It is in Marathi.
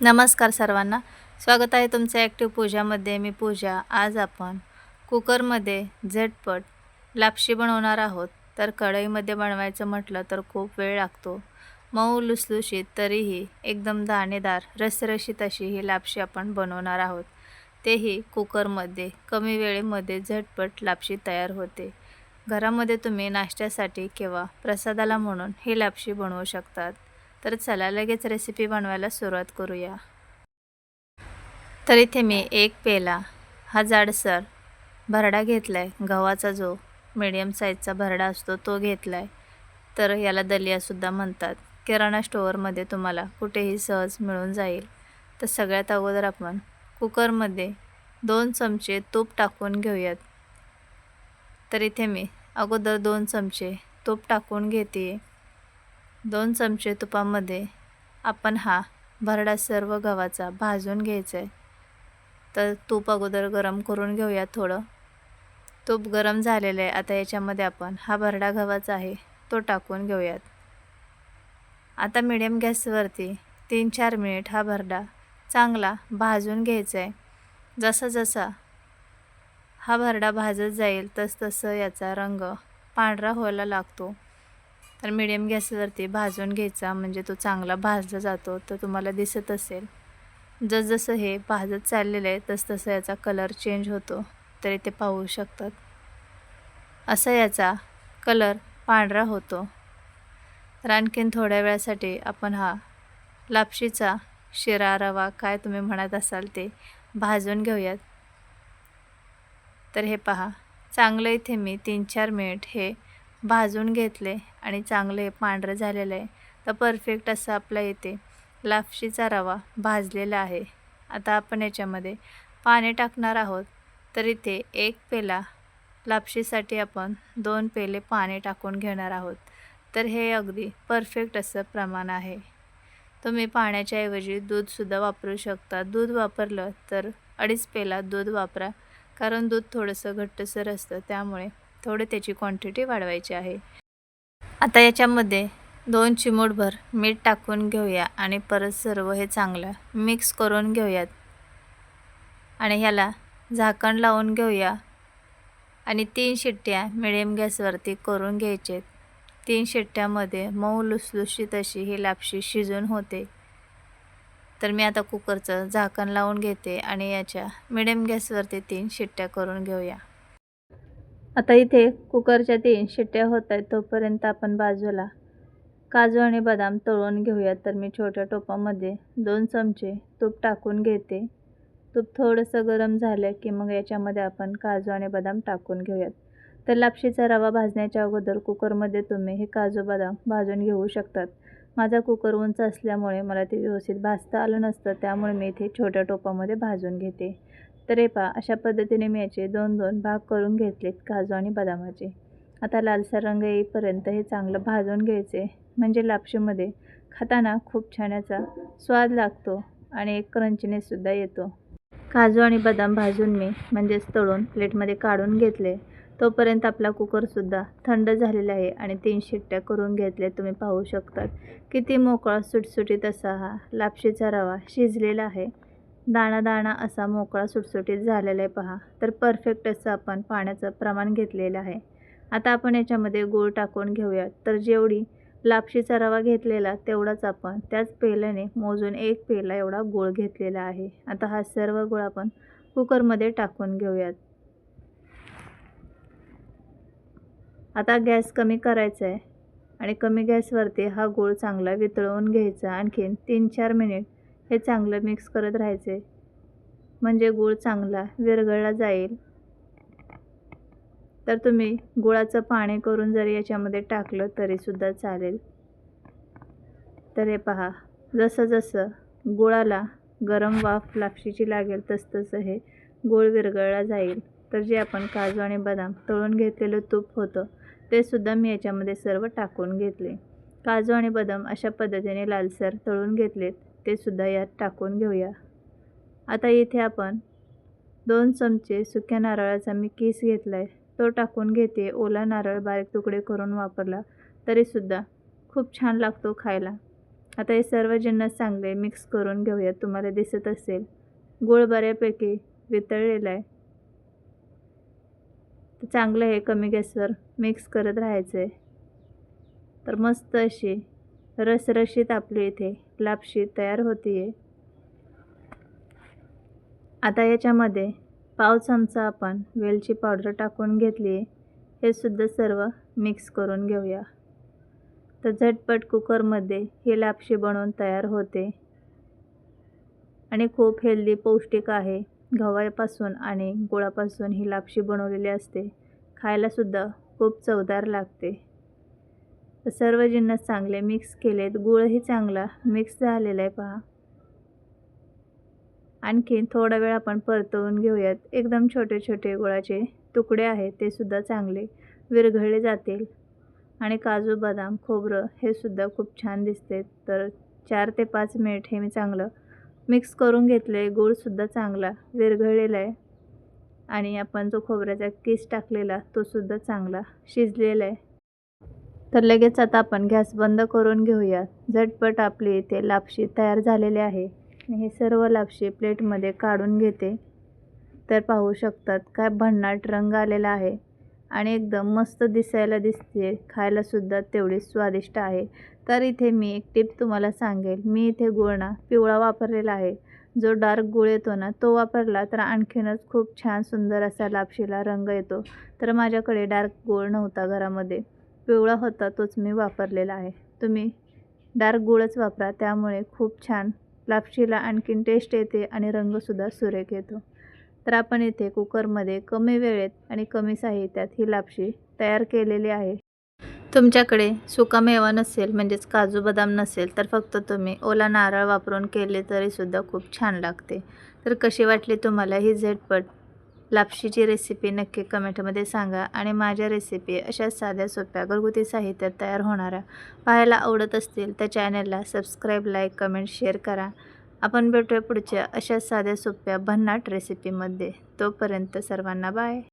नमस्कार सर्वांना. स्वागत आहे तुमचं ॲक्टिव्ह पूजामध्ये मी पूजा. आज आपण कुकरमध्ये झटपट लापशी बनवणार आहोत. तर कढईमध्ये बनवायचं म्हटलं तर खूप वेळ लागतो. मऊ लुसलुशीत तरीही एकदम दाणेदार रसरशीत अशी ही लापशी आपण बनवणार आहोत. तेही कुकरमध्ये कमी वेळेमध्ये झटपट लापशी तयार होते. घरामध्ये तुम्ही नाश्त्यासाठी किंवा प्रसादाला म्हणून ही लापशी बनवू शकतात. तर चला लगेच रेसिपी बनवायला सुरुवात करूया. तर इथे मी एक पेला हा जाडसर भरडा घेतला आहे गव्हाचा जो मिडियम साईजचा भरडा असतो तो घेतला आहे तर याला दलियासुद्धा म्हणतात. किराणा स्टोअरमध्ये तुम्हाला कुठेही सहज मिळून जाईल. तर सगळ्यात अगोदर आपण कुकरमध्ये दोन चमचे तूप टाकून घेऊयात. तर इथे मी अगोदर दोन चमचे तूप टाकून घेते दोन चमचे तुपामध्ये आपण हा भरडा सर्व गव्हाचा भाजून घ्यायचा आहे तर तूप अगोदर गरम करून घेऊया थोडं. तूप गरम झालेलं आहे. आता याच्यामध्ये आपण हा भरडा गव्हाचा आहे तो टाकून घेऊयात. आता मिडियम गॅसवरती तीन चार मिनिट हा भरडा चांगला भाजून घ्यायचा आहे जसा जसा हा भरडा भाजत जाईल तस तसं याचा रंग पांढरा व्हायला लागतो. तर मिडियम गॅसवरती भाजून घ्यायचा. म्हणजे तो चांगला भाजला जातो तर तुम्हाला दिसत असेल. जसजसं हे भाजत चाललेलं आहे तसतसं याचा कलर चेंज होतो. तर इथे पाहू शकतात. असा याचा कलर पांढरा होतो. तर आणखीन थोड्या वेळासाठी आपण हा लापशीचा शिरा रवा काय तुम्ही म्हणत असाल ते भाजून घेऊयात. तर हे पहा. चांगलं इथे मी तीन चार मिनिट हे भाजून घेतले आणि चांगले पांढरं झालेलं आहे. तर परफेक्ट असं आपल्या इथे लापशीचा रवा भाजलेला आहे. आता आपण याच्यामध्ये पाणी टाकणार आहोत. तर इथे एक पेला लापशीसाठी आपण दोन पेले पाणी टाकून घेणार आहोत. तर हे अगदी परफेक्ट असं प्रमाण आहे. तुम्ही पाण्याच्या ऐवजी दूधसुद्धा वापरू शकता. दूध वापरलं तर अडीच पेला दूध वापरा. कारण दूध थोडंसं घट्टसर असतं. त्यामुळे थोडे त्याची क्वांटिटी वाढवायची आहे. आता याच्यामध्ये दोन चिमूटभर मीठ टाकून घेऊया आणि परत सर्व हे चांगलं मिक्स करून घेऊयात. आणि ह्याला झाकण लावून घेऊया. आणि तीन शिट्ट्या मिडियम गॅसवरती करून घ्यायचे तीन शिट्ट्यामध्ये मऊ लुसलुशीत अशी ही लापशी शिजून होते. तर मी आता कुकरचं झाकण लावून घेते आणि याच्या मिडियम गॅसवरती तीन शिट्ट्या करून घेऊया. आता इथे कुकरच्या तीन शिट्ट्या होत आहेत तोपर्यंत आपण बाजूला काजू आणि बदाम तळून घेऊया. तर मी छोट्या टोपामध्ये दोन चमचे तूप टाकून घेते. तूप थोडंसं गरम झालं की मग याच्यामध्ये आपण काजू आणि बदाम टाकून घेऊयात. तर लापशीचा रवा भाजण्याच्या अगोदर कुकरमध्ये तुम्ही हे काजू बदाम भाजून घेऊ शकतात. माझा कुकर उंच असल्यामुळे मला ते व्यवस्थित भाजता आलं नसतं त्यामुळे मी इथे छोट्या टोपामध्ये भाजून घेते. तर हे पहा अशा पद्धतीने मी याचे दोन दोन भाग करून घेतलेत काजू आणि बदामाचे. आता लालसर रंग येईपर्यंत हे चांगलं भाजून घ्यायचे. म्हणजे लापशीमध्ये खाताना खूप छान याचा स्वाद लागतो आणि एक क्रंचनेसुद्धा येतो. काजू आणि बदाम भाजून मी म्हणजेच तळून प्लेटमध्ये काढून घेतले. तोपर्यंत आपला कुकरसुद्धा थंड झालेला आहे आणि तीन शिट्ट्या करून घेतल्या तुम्ही पाहू शकतात. किती मोकळा सुटसुटीत असा हा लापशीचा रवा शिजलेला आहे. दाणा दाणा असा मोकळा सुटसुटीत झालेला आहे पहा. तर परफेक्ट असं आपण पाण्याचं प्रमाण घेतलेलं आहे. आता आपण याच्यामध्ये गूळ टाकून घेऊयात. तर जेवढी लापशीचा रवा घेतलेला तेवढाच आपण त्याच पेल्याने मोजून एक पेला एवढा गूळ घेतलेला आहे. आता हा सर्व गूळ आपण कुकरमध्ये टाकून घेऊयात. आता गॅस कमी करायचा आहे आणि कमी गॅसवरती हा गूळ चांगला वितळवून घ्यायचा आणखीन तीन चार मिनिट हे चांगलं मिक्स करत राहायचे. म्हणजे गूळ चांगला विरघळला जाईल. तर तुम्ही गुळाचं पाणी करून जरी याच्यामध्ये टाकलं तरीसुद्धा चालेल. तर हे पहा जसं जसं गुळाला गरम वाफ लापशीची लागेल तसतसं हे गुळ विरघळला जाईल. तर जे आपण काजू आणि बदाम तळून घेतलेलं तूप होतं ते सुद्धा मी याच्यामध्ये सर्व टाकून घेतले. काजू आणि बदाम अशा पद्धतीने लालसर तळून घेतलेत. ते सुद्धा यात टाकून घेऊया. आता इथे आपण दोन चमचे सुक्या नारळाचा मी किस घेतला आहे तो टाकून घेते. ओला नारळ बारीक तुकडे करून वापरला तरीसुद्धा खूप छान लागतो खायला. आता हे सर्व जिन्नस चांगले मिक्स करून घेऊयात तुम्हाला दिसत असेल. गूळ बऱ्यापैकी वितळलेला आहे. तर चांगलं हे कमी गॅसवर मिक्स करत राहायचं आहे तर मस्त अशी रसरशीत आपली इथे लापशी तयार होती आहे आता याच्यामध्ये पाव चमचा आपण वेलची पावडर टाकून घेतली आहे हे सुद्धा सर्व मिक्स करून घेऊया. तर झटपट कुकरमध्ये ही लापशी बनवून तयार होते. आणि खूप हेल्दी पौष्टिक आहे. गव्हापासून आणि गुळापासून ही लापशी बनवलेली असते. खायलासुद्धा खूप चवदार लागते. तर सर्व जिन्नस चांगले मिक्स केलेत. गुळही चांगला मिक्स झालेला आहे पहा. आणखी थोडा वेळ आपण परतवून घेऊयात. एकदम छोटे छोटे गुळाचे तुकडे आहेत ते सुद्धा चांगले विरघळले जातील. आणि काजू बदाम खोबरं हे सुद्धा खूप छान दिसते तर चार ते पाच मिनिट हे मी चांगलं मिक्स करून घेतले गूळसुद्धा चांगला विरघळलेला आहे. आणि आपण जो खोबऱ्याचा किस टाकलेला तो सुद्धा चांगला शिजलेला आहे. तर लगेच आता आपण गॅस बंद करून घेऊया. झटपट आपली इथे लापशी तयार झालेली आहे. मी हे सर्व लापशी प्लेटमध्ये काढून घेते. तर पाहू शकतात काय भन्नाट रंग आलेला आहे. आणि एकदम मस्त दिसायला दिसते खायलासुद्धा तेवढी स्वादिष्ट आहे. तर इथे मी एक टिप तुम्हाला सांगेल. मी इथे गुळ ना पिवळा वापरलेला आहे. जो डार्क गुळ येतो ना तो वापरला तर आणखीनच खूप छान सुंदर असा लापशीला रंग येतो. तर माझ्याकडे डार्क गुळ नव्हता घरामध्ये. पिवळा होता तोच मी वापरलेला आहे. तुम्ही डार्क गुळच वापरा त्यामुळे खूप छान लापशीला आणखीन टेस्ट येते आणि रंगसुद्धा सुरेख येतो. तर आपण इथे कुकरमध्ये कमी वेळेत आणि कमी साहित्यात ही लापशी तयार केलेली आहे. तुमच्याकडे सुकामेवा नसेल म्हणजेच काजू बदाम नसेल तर फक्त तुम्ही ओला नारळ वापरून केले तरीसुद्धा खूप छान लागते. तर कशी वाटली तुम्हाला ही झटपट लापशीची रेसिपी नक्की कमेंटमध्ये सांगा आणि माझ्या रेसिपी अशा साध्या सोप्या घरगुती साहित्यात तयार होणाऱ्या पाहायला आवडत असतील तर चॅनलला सबस्क्राईब लाईक कमेंट शेअर करा. आपण भेटूया पुढच्या अशा साध्या सोप्या भन्नाट रेसिपीमध्ये तोपर्यंत सर्वांना बाय